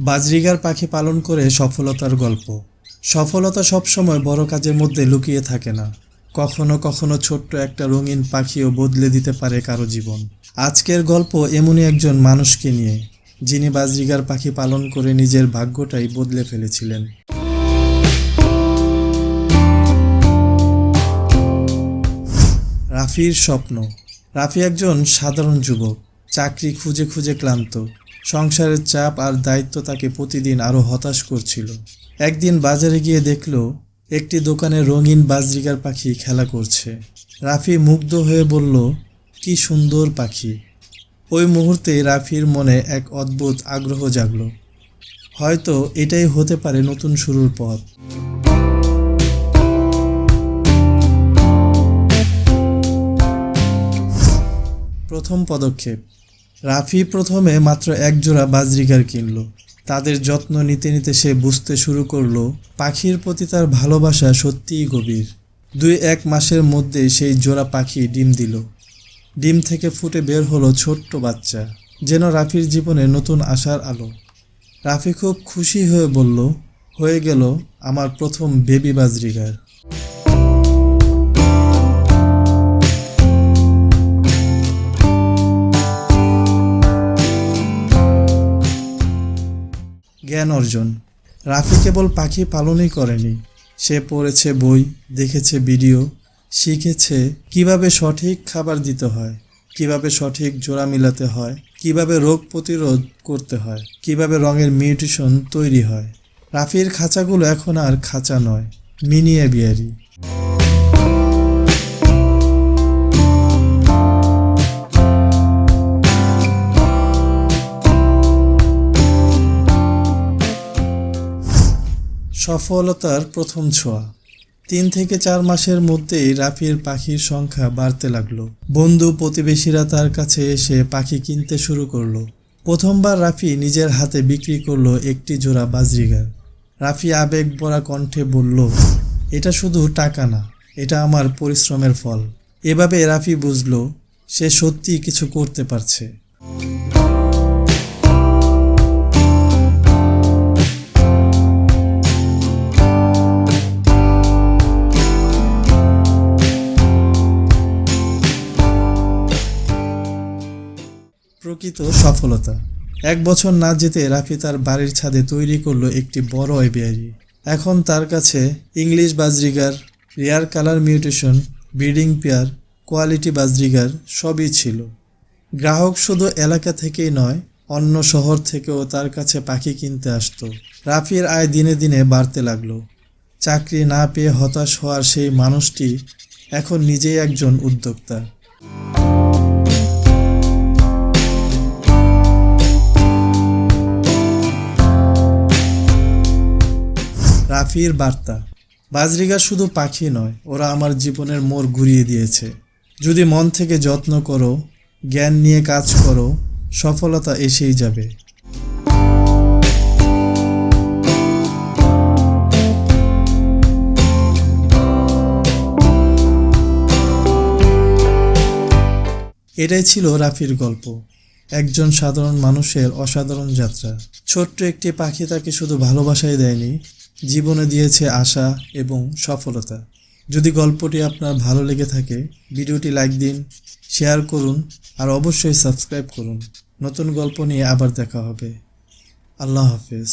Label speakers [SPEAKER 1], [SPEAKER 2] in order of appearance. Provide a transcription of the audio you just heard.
[SPEAKER 1] Budgerigar পাখি পালন করে সফলতার গল্প। সফলতা সবসময় বড় কাজের মধ্যে লুকিয়ে থাকে না। কখনো কখনো ছোট্ট একটা রঙিন পাখিও বদলে দিতে পারে কারও জীবন। আজকের গল্প এমনই একজন মানুষকে নিয়ে, যিনি বাজরিগার পাখি পালন করে নিজের ভাগ্যটাই বদলে ফেলেছিলেন। রাফির স্বপ্ন। রাফি একজন সাধারণ যুবক। চাকরি খুঁজে খুঁজে ক্লান্ত। সংসারের চাপ আর দায়িত্ব তাকে প্রতিদিন আরও হতাশ করছিল। একদিন বাজারে গিয়ে দেখল, একটি দোকানে রঙিন বাজরিগার পাখি খেলা করছে। রাফি মুগ্ধ হয়ে বলল, কি সুন্দর পাখি। ওই মুহূর্তে রাফির মনে এক অদ্ভুত আগ্রহ জাগলো। হয়তো এটাই হতে পারে নতুন শুরুর পথ। প্রথম পদক্ষেপ। রাফি প্রথমে মাত্র এক জোড়া বাজরিগার কিনল। তাদের যত্ন নিতে নিতে সে বুঝতে শুরু করল, পাখির প্রতি তার ভালোবাসা সত্যিই গভীর। দুই এক মাসের মধ্যে সেই জোড়া পাখি ডিম দিল। ডিম থেকে ফুটে বের হলো ছোট্ট বাচ্চা, যেন রাফির জীবনে নতুন আশার আলো। রাফি খুব খুশি হয়ে বলল, হয়ে গেল আমার প্রথম বেবি বাজরিগার জ্ঞান অর্জন। রাফি কেবল পাখি পালনই করেনি। সে পড়েছে বই, দেখেছে ভিডিও, শিখেছে কীভাবে সঠিক খাবার দিতে হয়, কীভাবে সঠিক জোড়া মিলাতে হয়, কীভাবে রোগ প্রতিরোধ করতে হয়, কীভাবে রঙের মিউটেশন তৈরি হয়। রাফির খাঁচাগুলো এখন আর খাঁচা নয় মিনি এভিয়ারি সফলতার প্রথম ছোঁয়া। তিন থেকে চার মাসের মধ্যেই রাফির পাখির সংখ্যা বাড়তে লাগল। বন্ধু প্রতিবেশীরা তার কাছে এসে পাখি কিনতে শুরু করল। প্রথমবার রাফি নিজের হাতে বিক্রি করল একটি জোড়া বাজরিগার। রাফি আবেগ ভরা কণ্ঠে বলল, এটা শুধু টাকা না, এটা আমার পরিশ্রমের ফল। এভাবে রাফি বুঝলো, সে সত্যিই কিছু করতে পারছে। প্রকৃত সফলতা। এক বছর না যেতে রাফি তার বাড়ির ছাদে তৈরি করল একটি বড় এভিয়ারি এখন তার কাছে English budgerigar, rare colour mutation, breeding pair, quality budgerigar সবই ছিল। গ্রাহক শুধু এলাকা থেকেই নয়, অন্য শহর থেকেও তার কাছে পাখি কিনতে আসতো। রাফির আয় দিনে দিনে বাড়তে লাগল। চাকরি না পেয়ে হতাশ হওয়ার সেই মানুষটি এখন নিজেই একজন উদ্যোক্তা। রাফির বার্তা। বাজরিগা শুধু পাখি নয়, ওরা আমার জীবনের মোড় ঘুরিয়ে দিয়েছে। যদি মন থেকে যত্ন করো, জ্ঞান নিয়ে কাজ করো, সফলতা এসেই যাবে। এটাই ছিল রাফির গল্প। একজন সাধারণ মানুষের অসাধারণ যাত্রা। ছোট্ট একটি পাখি তাকে শুধু ভালোবাসাই দেয়নি জীবনে দিয়েছে আশা এবং সফলতা। যদি গল্পটি আপনার ভালো লেগে থাকে, ভিডিওটি লাইক দিন, শেয়ার করুন, আর অবশ্যই সাবস্ক্রাইব করুন। নতুন গল্প নিয়ে আবার দেখা হবে। আল্লাহ হাফেজ।